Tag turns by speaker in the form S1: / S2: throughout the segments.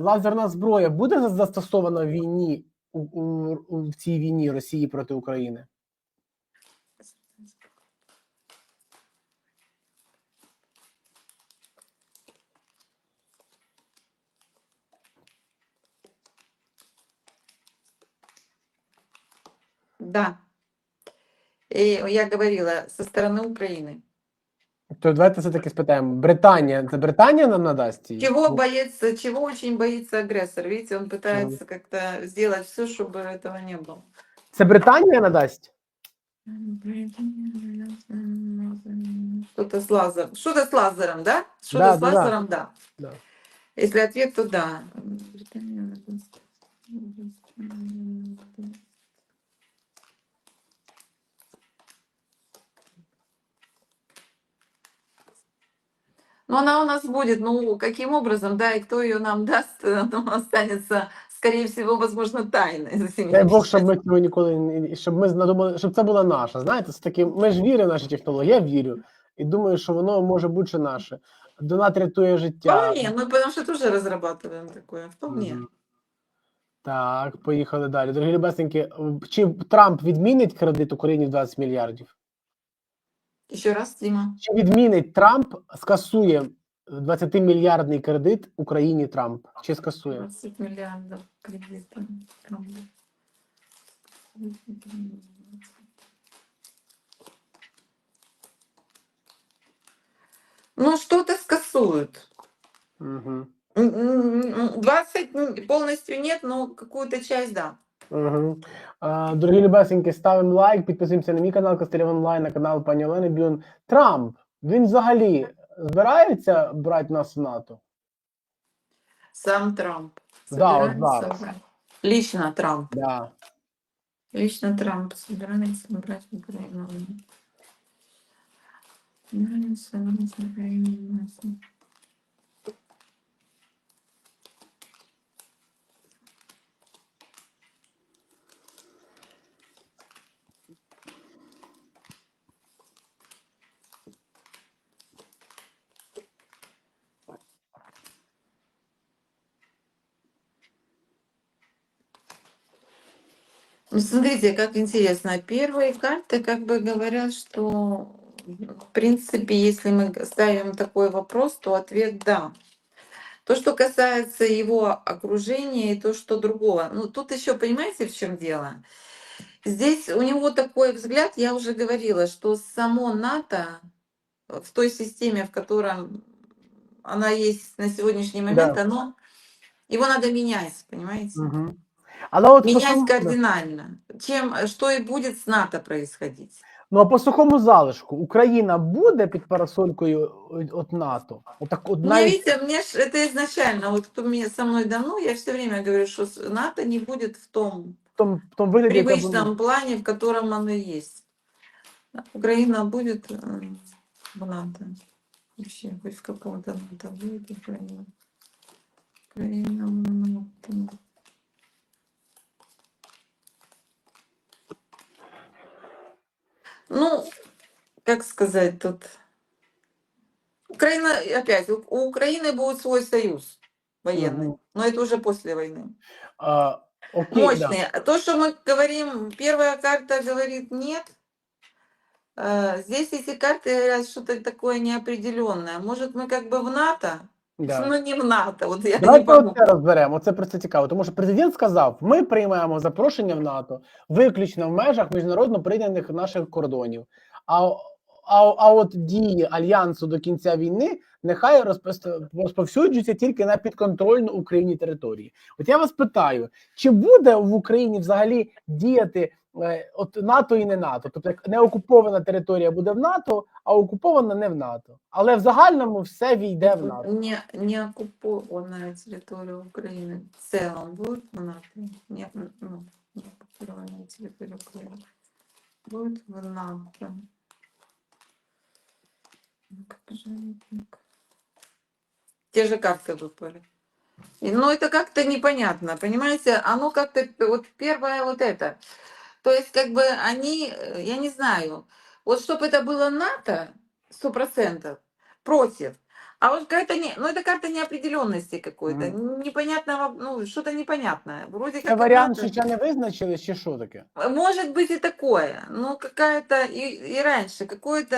S1: Лазерна зброя буде застосована в війні у, у, у в цій війні Росії проти України?
S2: Да. И я говорила, со стороны Украины.
S1: То давайте все таки спитаємо. Британія це Британія нам надасть її?
S2: Чего
S1: Ну,
S2: боится, чего очень боится агрессор? Видите, он пытается как-то сделать все, чтобы этого не было.
S1: Це Британія надасть?
S2: Что-то с лазером. Что-то с лазером, да? Что-то
S1: Да,
S2: с
S1: да, да.
S2: лазером, да.
S1: Да.
S2: Если ответ, то да. Но она у нас будет, ну, каким образом, да, и кто ее нам даст, э, ну, останется, скорее всего, возможно, тайной. за всеми
S1: Дай Бог, щоб
S2: этими
S1: ми цього ніколи не щоб ми надумали, щоб це була наша. Знаєте, це таки, ми ж віримо в наші технології, я вірю. І думаю, що воно може бути ще наше. Донат рятує життя.
S2: Вполне, мы потому что тоже разрабатываем такое, вполне.
S1: Мгм. Так, поїхали далі. Дорогі любесненькі, чи Трамп відмінить кредит Україні в 20 мільярдів?
S2: Еще раз, Дима.
S1: Чи відмінить Трамп, скасує 20-мільярдний кредит Україні Трамп? Чи скасує?
S2: 20 миллиардов кредита. Ну, что-то скасуют.
S1: Угу.
S2: М, м, м, 20 м, полностью нет, но какую-то часть, да.
S1: Угу. А, дорогі любесенькі, ставимо лайк, підписуємося на мій канал Костелів Онлайн, на канал пані Олени Бюн. Трамп, він взагалі збирається брати нас в НАТО?
S2: Сам Трамп.
S1: Да,
S2: собирается
S1: да.
S2: Лично Трамп.
S1: Да.
S2: Лично Трамп собирается брать Украину. Собирается брать Украину. Смотрите, как интересно. Первые карты как бы говорят, что в принципе, если мы ставим такой вопрос, то ответ да. То, что касается его окружения и то, что другого. Ну, тут еще понимаете, в чем дело? Здесь у него такой взгляд, я уже говорила, что само НАТО в той системе, в котором она есть на сегодняшний момент,
S1: Да.
S2: оно, его надо менять, понимаете?
S1: Угу. Але от по
S2: менять
S1: сухому, да.
S2: кардинально, чем э, что и будет с НАТО происходить.
S1: ну, а по сухому залишку Україна буде під парасолькою е, от НАТО? Отак, от
S2: Ну,
S1: навіть
S2: видите, мне ж это изначально, вот кто мне со мной давно, я все время говорю, что с- НАТО не будет в том
S1: в тому, в тому вигляді, яка
S2: привычном
S1: була.
S2: плане, в котором оно есть. Украина будет э, в НАТО. Вообще, хоть в каком-то НАТО будет Украина. Украина в НАТО. Ну, как сказать тут? Украина, опять, у у Украины будет свой союз военный,
S1: Мгм.
S2: но это уже после войны.
S1: А, окей, да.
S2: Мощные. А То, что мы говорим, первая карта говорит нет. э, Здесь эти карты говорят что-то такое неопределенное. Может, мы как бы в НАТО,
S1: Да.
S2: но не в НАТО. Вот я не
S1: Давайте
S2: могу.
S1: оце розберемо. Це просто цікаво. Тому що президент сказав: ми приймаємо запрошення в НАТО виключно в межах міжнародно прийняних наших кордонів. А, а, а от дії альянсу до кінця війни нехай розповсюджуються тільки на підконтрольну Україні території. От я вас питаю, чи буде в Україні взагалі діяти от НАТО і не НАТО? Тобто як не окупована територія буде в НАТО, а окупована не в НАТО. Але в загальному все війде в НАТО.
S2: Не, не оккупованная территория Украины в целом будет в НАТО? Нет, ну, не оккупированная территория Украины. Будет в НАТО. Ну-ка, пожалуй, так. Те же карты выпали. И, Ну, это как-то непонятно, понимаете? Оно как-то, вот первое вот это. То есть, как бы они, э, я не знаю, вот чтобы это было НАТО, сто процентов, против, А вот какая-то не, ну это карта неопределенности какой-то,
S1: Мгм.
S2: непонятного, ну что-то непонятное. Вроде
S1: Це
S2: как
S1: варіант,
S2: НАТО.
S1: що ще не визначили, чи що таке?
S2: Может быть и такое, но какая-то и, и раньше какое-то,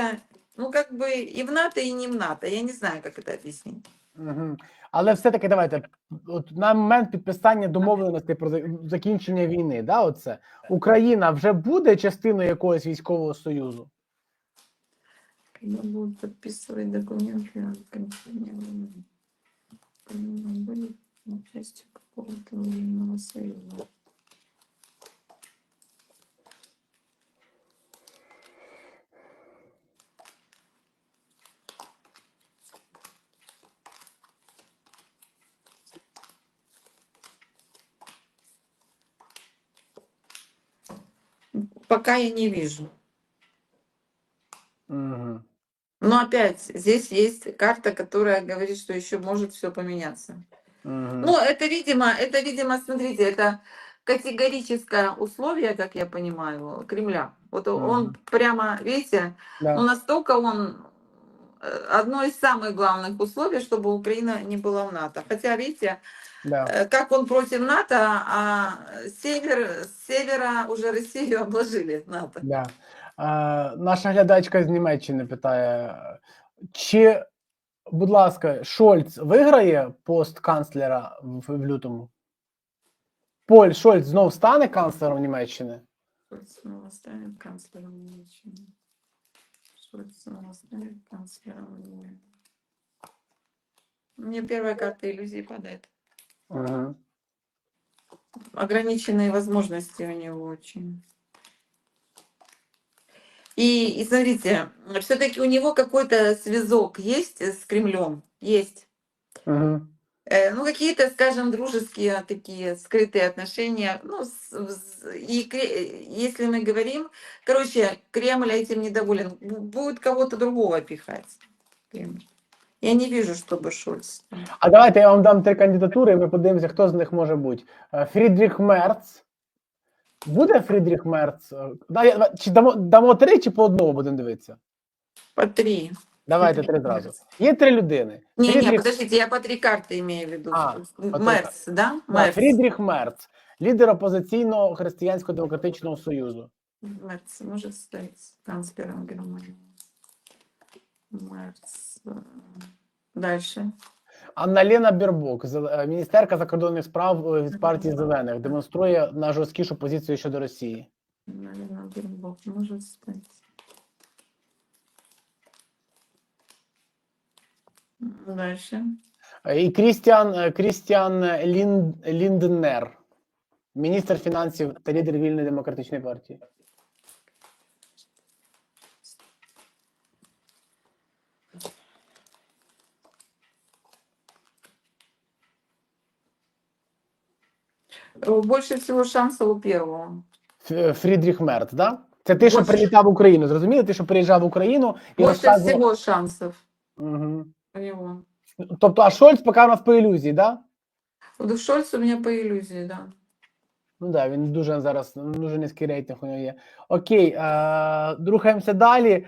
S2: ну как бы и в НАТО, и не в НАТО. Я не знаю, как это объяснить.
S1: Угу. Але все-таки давайте, от на момент підписання домовленостей про закінчення війни, да, оце, Україна вже буде частиною якогось військового союзу?
S2: Будут подписывать документы о Пока я не вижу.
S1: Угу.
S2: Но опять, здесь есть карта, которая говорит, что еще может все поменяться.
S1: Угу.
S2: Ну, это, видимо, это, видимо, смотрите, это категорическое условие, как я понимаю, Кремля. Вот он
S1: Мгм.
S2: прямо, видите,
S1: да.
S2: ну настолько он э, одно из самых главных условий, чтобы Украина не была в НАТО. Хотя, видите,
S1: да.
S2: э, как он против НАТО, а север, с севера уже Россию обложили НАТО.
S1: Да. Е, наша глядачка з Німеччини питає: чи, будь ласка, Шольц виграє пост канцлера в, в лютому? Поль Шольц знов стане канцлером Німеччини?
S2: Шольц снова станет канцлером Німеччини. Шольц снова станет канцлером Німеччини. Мне первая карта иллюзии падает.
S1: Угу.
S2: Ограниченные возможности у него очень. И, и смотрите, все-таки у него какой-то связок есть с Кремлем. Есть.
S1: Угу.
S2: Э, Ну, какие-то, скажем, дружеские такие скрытые отношения. Ну, с- с- и если мы говорим, короче, Кремль этим недоволен, бу- будет кого-то другого пихать. Кремль. Я не вижу, чтобы Шольц.
S1: А давайте я вам дам три кандидатури, і ми подивимося, хто з них може бути. Е, Фрідріх Мерц. Буде Фрідріх Мерц? Е, да, я- Чи дамо, дамо три, чи по одному будемо дивитися?
S2: По три.
S1: Давайте три
S2: Фрідріх
S1: зразу.
S2: Мерц.
S1: Є три людини.
S2: Не, не,
S1: Фрідріх,
S2: подождите, я по три карты имею в виду.
S1: А, по три
S2: Мерц, да?
S1: да,
S2: Мерц.
S1: Фрідріх Мерц, лідер опозиційного християнського демократичного союзу.
S2: Мерц может стать канцлером Германии. Мерц. э, Дальше.
S1: Анна-Лена Бірбок, е, міністерка закордонних справ е, від партії зелених, демонструє найжорсткішу позицію щодо Росії.
S2: Наверное, Бербок может стать. М, Дальше.
S1: Е, І Крістіан, Крістіан Лін, Лінднер, міністр фінансів та лідер вільної демократичної партії.
S2: Больше всего шансов у первого.
S1: Ф- Фрідріх Мерц, да? Це ти, що прилітав в Україну, зрозуміли? Ти, що приїжджав в Україну і
S2: Больше
S1: розказував.
S2: всего шансов
S1: Угу.
S2: у него.
S1: Тобто, а Шольц поки у нас по ілюзії, да?
S2: Вот Шольц у меня по иллюзии, да.
S1: Ну так, да, він дуже зараз дуже низький рейтинг у нього є. Окей, е, рухаємося далі.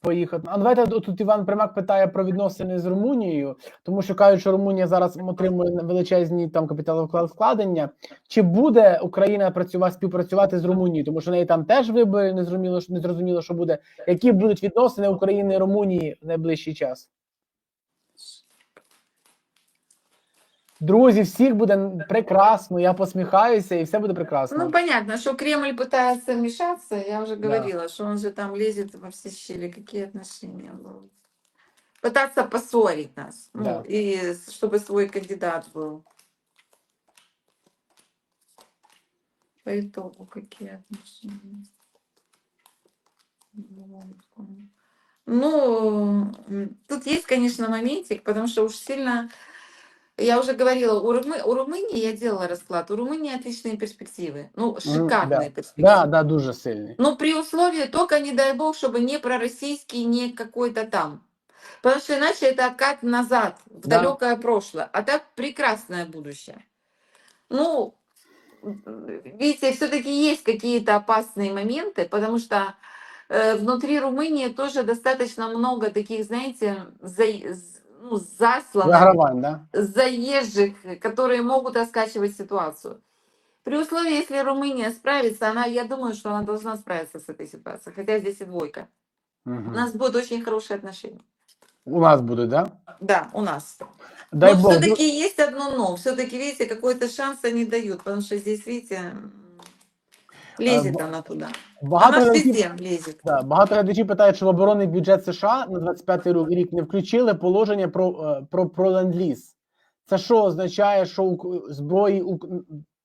S1: Поїхати. А давайте тут Іван Примак питає про відносини з Румунією, тому що кажуть, що Румунія зараз отримує величезні там капіталовкладення. Чи буде Україна працювати співпрацювати з Румунією? Тому що в неї там теж вибори не зрозуміло, не зрозуміло, що буде. Які будуть відносини України і Румунії в найближчий час? Друзі, всіх буде прекрасно. Я посміхаюся, і все буде прекрасно.
S2: Ну, понятно, что Кремль пытается вмешаться. Я уже
S1: Да.
S2: говорила, что он же там лезет во все щели. Какие отношения будут? Пытаться поссорить нас. Ну,
S1: Да.
S2: и с- чтобы свой кандидат был. По итогу какие отношения? Ну, м, тут есть, конечно, моментик, потому что уж сильно, я уже говорила, у, Румы- у Румынии я делала расклад, у Румынии отличные перспективы, ну, шикарные перспективы.
S1: Да, да, дуже сильний.
S2: Но при условии только, не дай бог, чтобы не пророссийский, не какой-то там. Потому что иначе это откат назад, в
S1: Да.
S2: далекое прошлое. А так прекрасное будущее. Ну, видите, все-таки есть какие-то опасные моменты, потому что э, внутри Румынии тоже достаточно много таких, знаете, за, ну, засланных,
S1: Вигравань, да?
S2: заезжих, которые могут раскачивать ситуацию. При условии, если Румыния справится, она, я думаю, что она должна справиться с этой ситуацией, хотя здесь и двойка. У
S1: Угу.
S2: нас будут очень хорошие отношения.
S1: У нас будуть, да?
S2: Да, у нас.
S1: Дай
S2: Но
S1: Бог.
S2: все-таки есть одно но. Все-таки, видите, какой-то шанс они дают, потому что здесь, видите, м, лезет
S1: б-
S2: она туда.
S1: Багато
S2: Она
S1: глядачів, да, багато глядачів питають, що в оборонний бюджет США на 25 рік не включили положення про, е, про, про ленд-ліз. Це що означає, що зброї,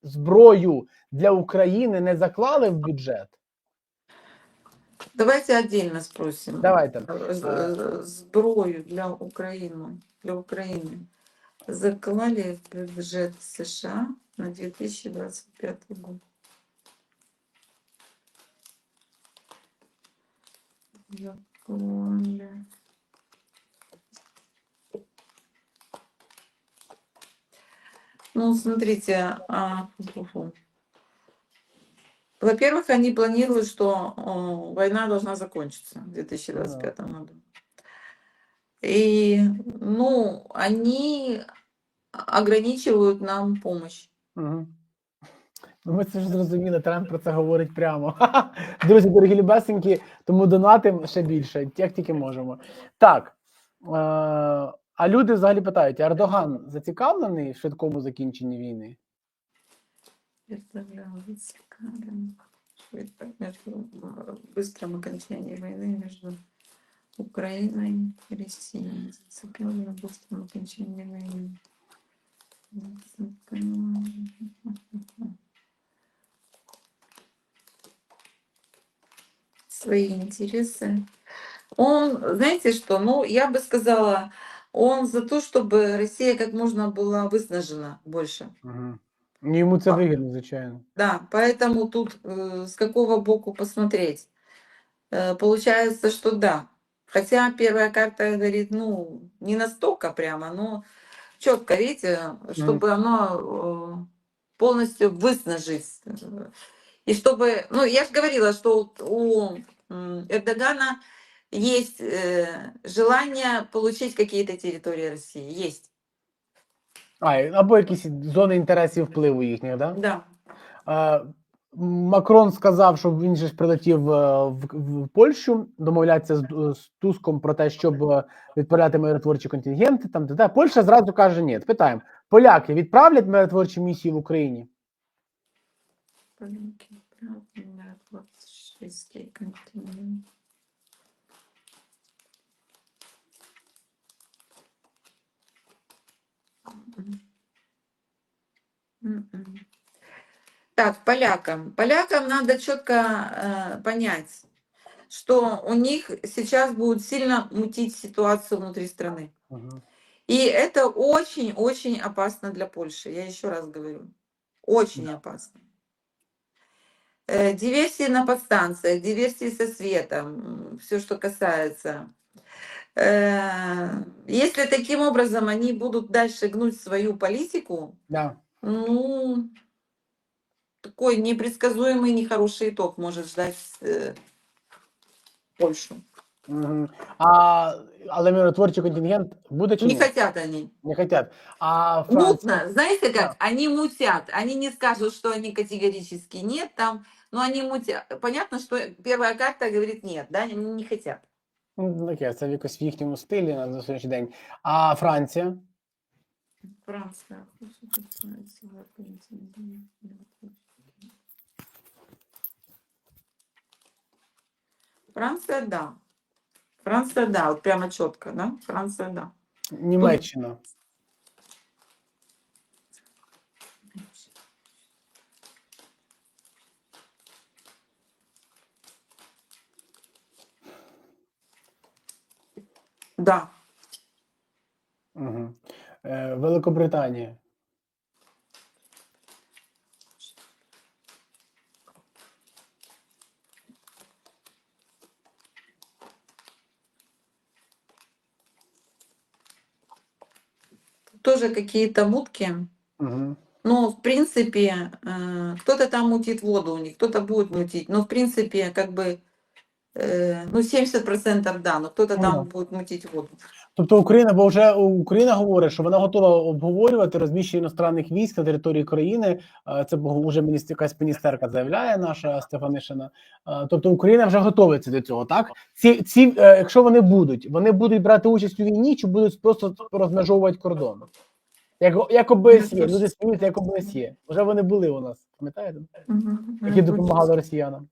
S1: зброю для України не заклали в бюджет?
S2: Давайте отдельно спросим.
S1: Давайте.
S2: Э, Зброю для України, для України заклали в бюджет США на 2025 год. Заклали. Ну, смотрите, а, во-первых, они планируют, что о, война должна закончиться в 2025 году. И, ну, они ограничивают нам помощь.
S1: Угу. Ну, ми це ж зрозуміли, Трамп про це говорить прямо. Друзі, дорогі любесенькі, тому донатим ще більше, як тільки можемо. Так. Е- а люди взагалі питають: Ердоган зацікавлений в швидкому закінченні війни?
S2: Эрдоган зацикавлен в между э, быстром окончании войны между Украиной и Россией. Зацикавлен в быстром окончании войны. Зацикавлен. Свои интересы. Он, знаете что, ну, я бы сказала, он за то, чтобы Россия как можно была выснажена больше.
S1: Угу. Йому це вигідно, звичайно.
S2: Да, поэтому тут э, с какого боку посмотреть. Э, получается, что да. Хотя первая карта говорит, ну, не настолько прямо, но четко, видите, чтобы оно э, полностью выснажить. э, И чтобы, ну, я же говорила, что вот у м, Эрдогана есть э, желание получить какие-то территории России. Есть.
S1: А, і- або якісь зони інтересів впливу їхніх, да?
S2: Да.
S1: Е, Макрон сказав, що він же ж прилетів е, в, в Польщу, домовлятися з, з Туском про те, щоб е, відправляти миротворчі контингенти. Там де Польща зразу каже: ні. Питаємо: поляки відправлять миротворчі місії в Україні?
S2: Поляки, правильно, 26 континент. Мгм. Мгм. Так, полякам. Полякам надо четко э, понять, что у них сейчас будут сильно мутить ситуацию внутри страны.
S1: Угу.
S2: И это очень-очень опасно для Польши. Я еще раз говорю. Очень
S1: Да.
S2: опасно. Э, Диверсии на подстанциях, диверсии со светом, все, что касается. Э, Если таким образом они будут дальше гнуть свою политику,
S1: Да.
S2: ну, такой непредсказуемый, нехороший итог может ждать э, Польшу.
S1: Угу. А, але миротворчий контингент буде чи
S2: Не
S1: ні?
S2: хотят они.
S1: Не хотять. А Франція...
S2: Мутно, знаете как? Они мутят. Они не скажут, что они категорически нет там, но они мутят. Понятно, что первая карта говорит нет, да, они не хотят.
S1: Ну, Таке, це в якось в їхньому стилі на сьогоднішній день. А Франція?
S2: Франция. Франция, да. Франция, да, вот прямо четко, да? Франция, да.
S1: Німеччина.
S2: Да.
S1: Угу. Е, Великобританія.
S2: Тоже какие-то мутки.
S1: Угу.
S2: Ну, в принципе, э, кто-то там мутит воду у них, кто-то будет мутить. Но, в принципе, как бы э, ну, 70% да, но кто-то
S1: Ну
S2: там
S1: да.
S2: будет мутить воду.
S1: Тобто Україна, бо вже Україна говорить, що вона готова обговорювати розміщення іностранних військ на території країни. Е, Це вже міністр, якась міністерка заявляє, наша Стефанишина. Е, Тобто Україна вже готується до цього. Так ці ці, е, якщо вони будуть, вони будуть брати участь у війні, чи будуть просто розмежовувати кордон? Як як ОБСЄ,
S2: Ну, це ж-
S1: люди сміються, як ОБСЄ. Вже вони були у нас, пам'ятаєте?
S2: Мгм.
S1: Які допомагали росіянам.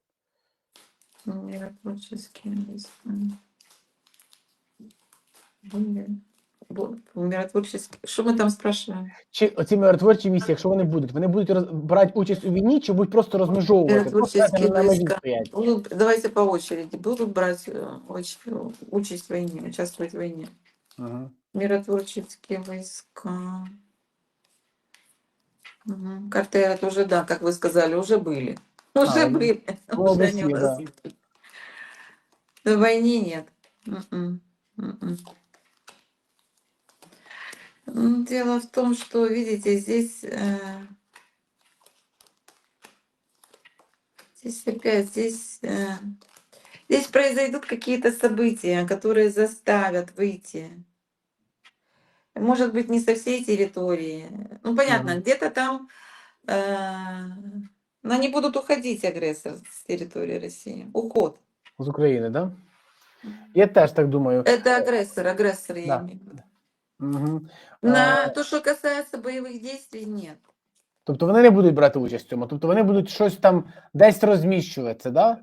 S2: Миротворческие войска. Были. Бу- Миротворческие. Что мы там спрашиваем?
S1: Чи оці миротворчі місії, якщо вони будуть, вони будуть роз... брати участь у війні, чи будуть просто розмежовувати? Просто
S2: Миротворчі
S1: знаєте, на межі
S2: війська.
S1: стоять.
S2: Будут, давайте по очереди. Будут брать э, уч- участь в войне, участвовать в войне.
S1: Ага.
S2: Миротворческие войска. Мгм. Карты уже, да, как вы сказали, уже были. Уже
S1: ну,
S2: были. Уже они у
S1: да.
S2: есть. На войне нет. М-м, м-м. Ну, Дело в том, что, видите, здесь, э, здесь опять, здесь, э, здесь произойдут какие-то события, которые заставят выйти. Может быть, не со всей территории. Ну, понятно,
S1: Мгм.
S2: где-то там, э, но они будут уходить, агрессор, с территории России. Уход.
S1: З України, так? Да? Я теж так думаю.
S2: Это агрессор, агрессор, я
S1: Да.
S2: имею в виду.
S1: Угу.
S2: На то, что касается боевых действий, нет.
S1: Тобто вони не будуть брати участь в цьому, тобто вони будуть щось там десь розміщувати, да?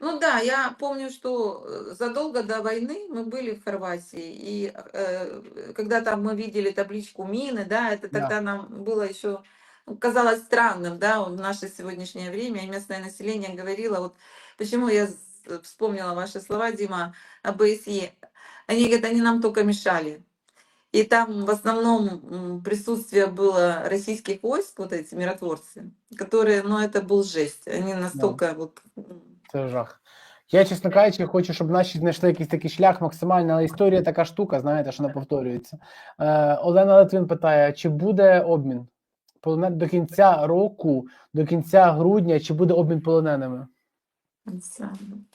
S2: Ну да, я помню, что э, задолго до войны мы были в Хорватии, и э, когда там мы видели табличку мины, да, это
S1: Да.
S2: тогда нам было еще ну, казалось странным, да, в наше сегодняшнее время, и местное население говорило, вот почему я вспомнила ваши слова, Дима, ОБСЕ. Они говорят, они нам только мешали. И там в основном присутствие было российских войск, вот эти миротворцы, которые, ну, это был жесть. Они настолько вот...
S1: Це жах. Я, чесно кажучи, хочу, щоб наші знайшли якийсь такий шлях максимально, але історія така штука, знаєте, що не повторюється. Е, Олена Литвин питає: чи буде обмін до кінця року, до кінця грудня, чи буде обмін полоненими?
S2: конца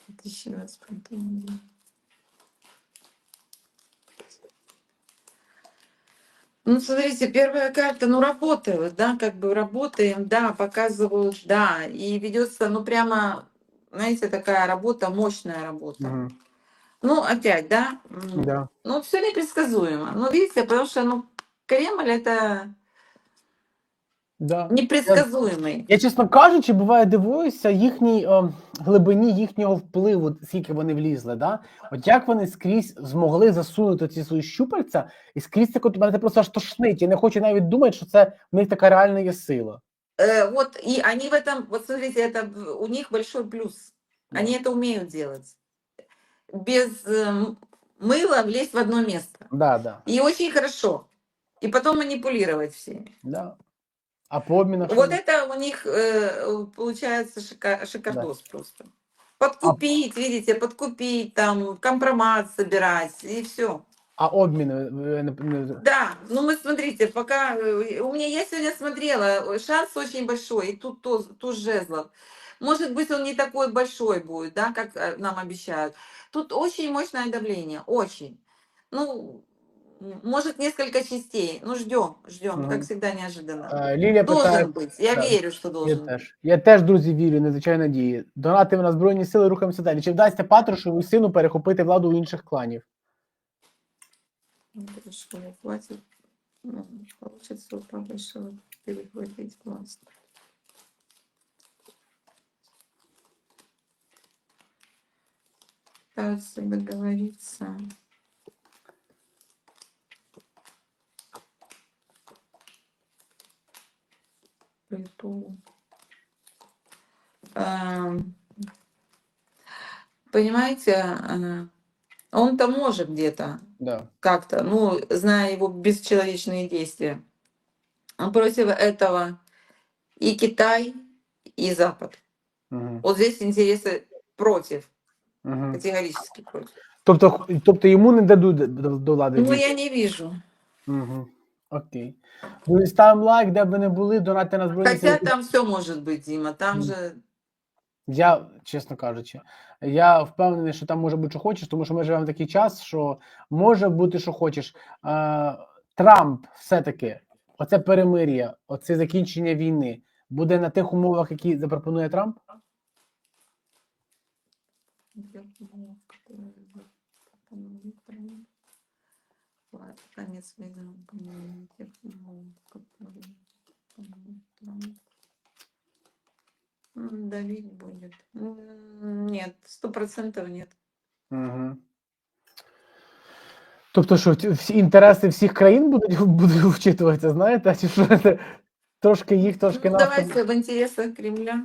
S2: 2025. Ну, смотрите, первая карта, ну, работают, да, как бы работаем, да, показывают, да, и ведется, ну, прямо, знаете, такая работа, мощная работа.
S1: Угу.
S2: Ну, опять, да,
S1: Да.
S2: ну, все непредсказуемо. Ну, видите, потому что, ну, Кремль это
S1: Да.
S2: непредсказуемый.
S1: Я, чесно кажучи, буває дивуюся їхній е, глибині їхнього впливу, скільки вони влізли. Да? От як вони скрізь змогли засунути ці свої щупальця, і скрізь так от мене це просто аж тошнить. Я не хочу навіть думати, що це в них така реальна є сила.
S2: Э, вот, и они в этом, вот смотрите, это у них большой плюс. Они это умеют делать. Без эм, мыла влезть в одно место.
S1: Да, да,
S2: И очень хорошо. И потом манипулировать всеми.
S1: да. А по обмінах
S2: Вот это у них э, получается шика- шикардос просто. Подкупить, видите, подкупить, там, компромат собирать, и все.
S1: а обміни ви не, не...
S2: Да, ну мы смотрите, пока э, у меня я сегодня смотрела, э, шанс очень большой, и тут туз, туз жезлов. Может быть, он не такой большой будет, да, как э, нам обещают. Тут очень мощное давление, очень. Ну, м, может, несколько частей. Ну, ждем, ждем,
S1: Мгм.
S2: как всегда неожиданно.
S1: Е, Лілія питає.
S2: Должен быть. Я
S1: да.
S2: верю, что
S1: Я
S2: должен быть.
S1: теж. Я теж, друзі, вірю, надзвичайно надії. Донатимо на Збройні Сили, рухаємося далі. Чи вдасться Патрушеву і сину перехопити владу у інших кланів?
S2: большого хватит, ну, ну получится побольше перехватить монстра. Пытаются договориться. Притул. Эм, понимаете, э, он-то может где-то
S1: Да.
S2: как-то, ну, зная его бесчеловечные действия. А Против этого и Китай, и Запад.
S1: Угу.
S2: Вот здесь интересы против,
S1: Угу.
S2: категорически против.
S1: Тобто, х- тобто йому не дадуть до, до- до влади.
S2: Ну,
S1: дійти?
S2: я не вижу.
S1: Угу. Окей. Друзі, ставимо лайк, де б ви не були, донати на збройні
S2: Хотя
S1: сили.
S2: там все может быть, Дима. Там
S1: Мгм.
S2: же
S1: Я, чесно кажучи, я впевнений, що там може бути, що хочеш, тому що ми живемо в такий час, що може бути, що хочеш. Трамп все-таки, оце перемир'я, оце закінчення війни буде на тих умовах, які запропонує Трамп?
S2: Конец Давить будет. М, Нет, сто процентов нет.
S1: Угу. Тобто, що ті- всі інтереси всіх країн будуть, будуть вчитуватися, знаєте, чи що це трошки їх, трошки
S2: Ну,
S1: нас.
S2: давайте в интересах Кремля.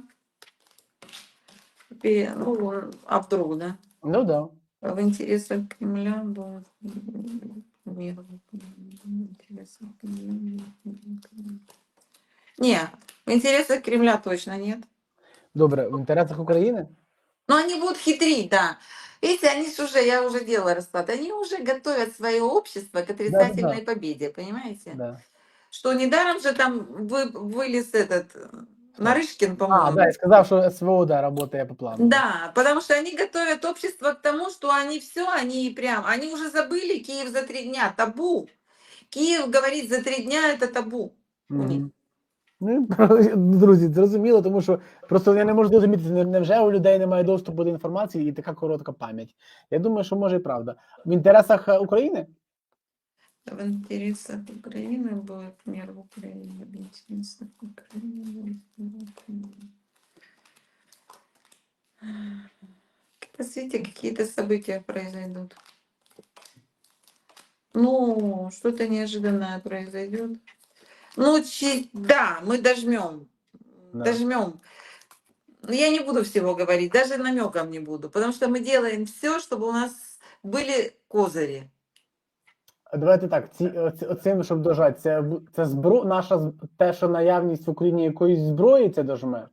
S2: Пе- Ну, а вдруг, да?
S1: Ну да.
S2: В интересах Кремля будет м, мир. В интересах Кремля. мир. Не, в интересах Кремля точно нет.
S1: Добре, в інтересах України?
S2: Но они будут хитрить, да. Видите, они же уже, я уже делала расклад, они уже готовят свое общество к отрицательной победе, понимаете?
S1: Да.
S2: Что недаром же там вы, вылез этот э, Нарышкин,
S1: А,
S2: по-моему.
S1: да, я сказав, що СВО да, працює по плану.
S2: Да, потому что они готовят общество к тому, что они все, они прям, они уже забыли Киев за три дня, табу. Киев говорит за три дня это табу. у них.
S1: Мгм. Ну, друзі, зрозуміло, тому що просто я не можу зрозуміти, не- невже у людей немає доступу до інформації і така коротка пам'ять. Я думаю, що може і правда. В інтересах е, України?
S2: В интересах Украины будет мир в Украине. В интересах Украины будет мир в Украине. Как-то, Видите, какие-то события произойдут. Ну, что-то неожиданное произойдет. Ну, чи- да, мы дожмем.
S1: Да.
S2: Дожмем. Но я не буду всего говорить, даже намеком не буду, потому что мы делаем все, чтобы у нас были козыри.
S1: Давайте так, ці, оці- оцим, щоб дожати, це, бу- це збро, наша з- те, що наявність в Україні якоїсь зброї, це дожме.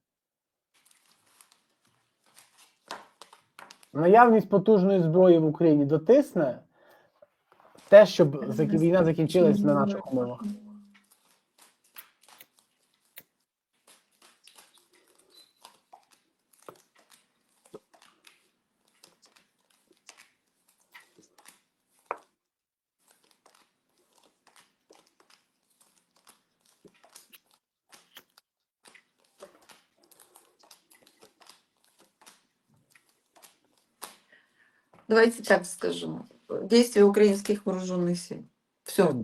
S1: Наявність потужної зброї в Україні дотисне те, щоб закі- війна закінчилась на наших умовах.
S2: Давайте так скажу. Действия украинских вооруженных сил. Все.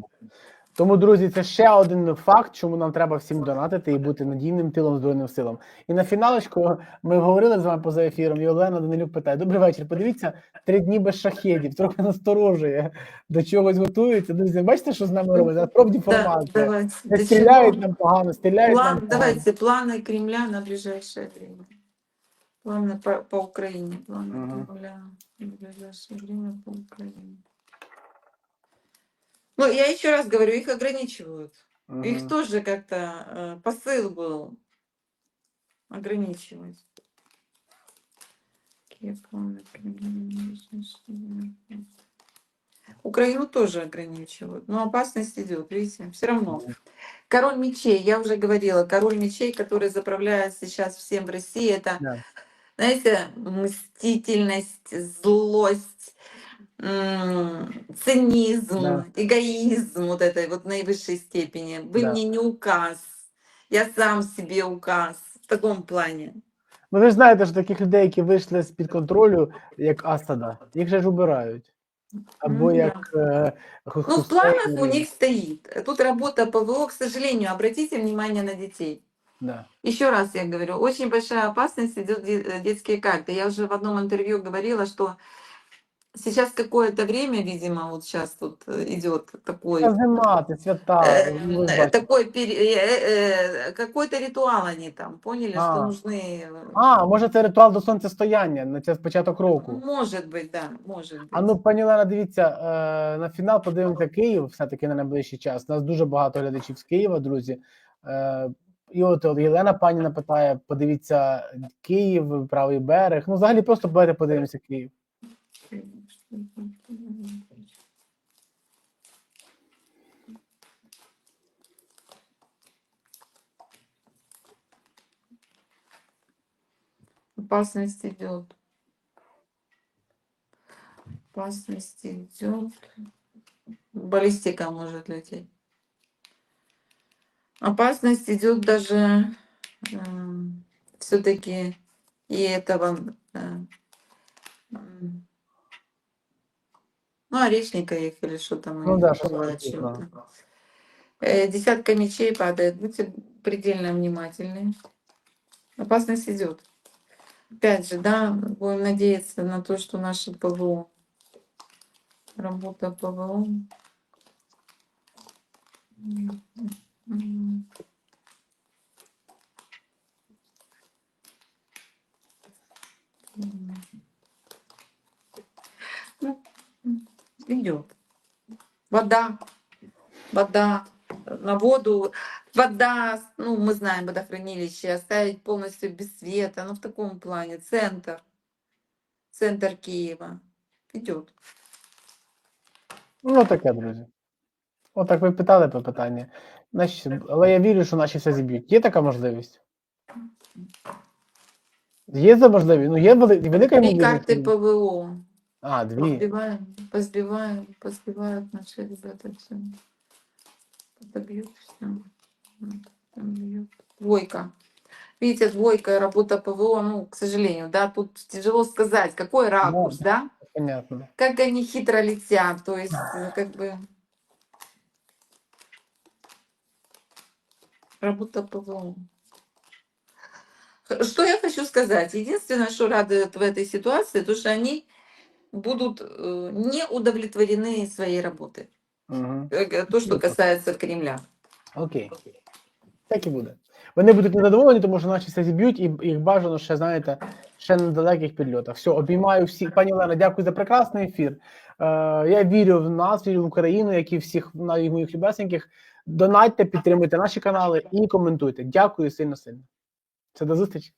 S1: Тому, друзі, це ще один факт, чому нам треба всім донатити і бути надійним тилом Збройним силам. І на фіналочку ми говорили з вами поза ефіром, і Олена Данилюк питає: Добрий вечір. Подивіться, три дні без шахедів, трохи насторожує, до чогось готуються. Друзі, бачите, що з нами робить?
S2: Да,
S1: формати.
S2: давайте.
S1: Стріляють нам погано, стріляють нам погано.
S2: давайте планы Кремля на ближайшее время. Планы по, по Украине. Планы
S1: Мгм.
S2: Кремля на ближайшее время по Украине. Ну, я еще раз говорю, их ограничивают.
S1: Мгм.
S2: Их тоже как-то э, посыл был ограничивать. Какие планы? Украину тоже ограничивают, но опасность идет, видите, все равно. Король мечей, я уже говорила, король мечей, который заправляет сейчас всем в России, это,
S1: Да
S2: знаете, мстительность, злость, м, цинизм,
S1: Да.
S2: эгоизм вот этой вот наивысшей степени. Вы
S1: Да.
S2: мне не указ, я сам себе указ в таком плане.
S1: Ну ви ж знаєте, що таких людей, які вийшли з-під контролю, як Асада, їх же ж убирають. Або
S2: М,
S1: як е,
S2: Ну, в
S1: Хусейн.
S2: планах у них стоит. Тут работа ПВО, к сожалению, обратите внимание на детей.
S1: Да.
S2: Еще раз я говорю, очень большая опасность идет де- э, детские карты. Я уже в одном интервью говорила, что сейчас какое-то время, видимо, вот сейчас тут э, идет такой,
S1: Та зима, це свята.
S2: э,
S1: ну, ви ж
S2: э,
S1: бачите.
S2: такой пере- э, э, какой-то ритуал они там поняли, что
S1: А.
S2: нужны. э,
S1: А, може це ритуал до сонцестояння на це початок року.
S2: Может быть, да, может быть.
S1: А ну, пані Лена, дивіться, е, на фінал подивимося Київ, все-таки на найближчий час. У нас дуже багато глядачів з Києва, друзі. і от Єлена паніна питає: подивіться Київ, правий берег. Ну, взагалі, просто давайте подивимося Київ.
S2: Опасность идет. Опасность идет. Баллистика может лететь. Опасность идет даже все-таки и этого э, ну, орешника их или что там
S1: Ну да, что
S2: называют
S1: там,
S2: чем-то.
S1: да.
S2: Э, Десятка мечей падает. Будьте предельно внимательны. Опасность идет. Опять же, да, будем надеяться на то, что наше ПВО, работа ПВО. Идет. Вода, вода, на воду, вода, ну, мы знаем, водохранилище, оставить полностью без света, ну, в таком плане, центр, центр Киева, идет.
S1: Ну, таке, друзі. Отак ви питали по питання. Наші, але я вірю, що наші все зіб'ють. Є така можливість? Є за можливість? Ну, є вели- велика
S2: Три
S1: ймовірність.
S2: карты ПВО,
S1: А, дві.
S2: позбиваем, позбиваем, позбивают наши ребята все. Подобьют все. Двойка. Видите, двойка, работа ПВО, ну, к сожалению, да, тут тяжело сказать, какой ракурс, да?
S1: Понятно.
S2: как они хитро летят, то есть э, как бы работа ПВО. Х- Что я хочу сказать? Единственное, что радует в этой ситуации, то, что они будут э, не удовлетворены своей работой.
S1: Угу.
S2: Э, г- То, что касается Кремля.
S1: Окей. Так і буде. Вони будуть незадоволені, тому що наші все зіб'ють, і їх бажано ще, знаєте, ще на далеких підльотах. Все, обіймаю всіх. Пані Олена, дякую за прекрасний ефір. Е, я вірю в нас, вірю в Україну, як і всіх навіть моїх любесеньких. Донатьте, підтримуйте наші канали і коментуйте. Дякую сильно сильно. Це до зустрічі.